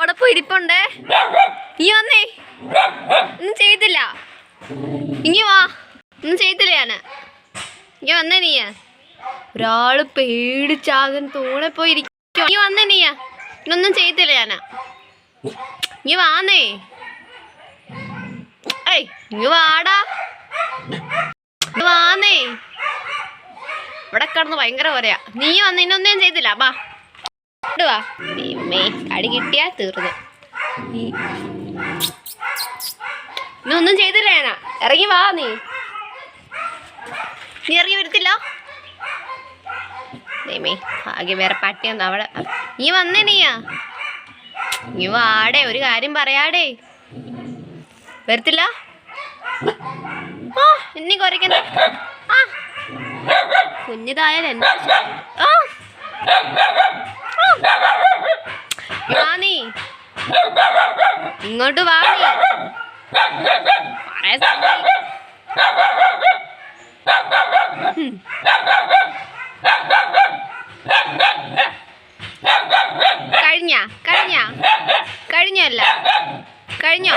അവിടെ പോയി ഇരിപ്പുണ്ട്. നീ വന്നേ. ഒന്നും ചെയ്തില്ല. ഇങ്ങി വാ. ഒന്നും ചെയ്തില്ല ഞാൻ. ഇങ്ങി വന്നേ നീയ ഒരാൾ പേടിച്ചാകൻ തൂണെ പോയി ഇരിക്കും നീ വന്നേ നീയ ഇന്നൊന്നും ചെയ്തില്ല ഞാൻ. ഇങ്ങി വാന്നേ. ഏയ് ഇങ്ങ് വാടാ. വാന്നേ. ഇവിടെ കിടന്ന് ഭയങ്കര പറയാ നീ വന്ന് ഇന്നൊന്നും ചെയ്തില്ല. വാ ഇങ്ങട് വാ. ദൈവമേ കടി കിട്ടിയാ തീർന്നു. നീ- ഇന്നൊന്നും ചെയ്തില്ല ഞാനാ? ഇറങ്ങി വാ നീ. നീ ഇറങ്ങി വരത്തില്ല. ആകെ വേറെ പട്ടിയൊന്നും അവിടെ. നീ വന്നേ നീയാ. നീ വാടേ ഒരു കാര്യം പറയാടേ. വരത്തില്ല? ആ എന്നെ കുറയ്ക്കുന്ന ആ. കുഞ്ഞിതായാലും എന്താ ആ. ഇങ്ങോട്ട് വാ. കഴിഞ്ഞ കഴിഞ്ഞ കഴിഞ്ഞല്ല. കഴിഞ്ഞോ?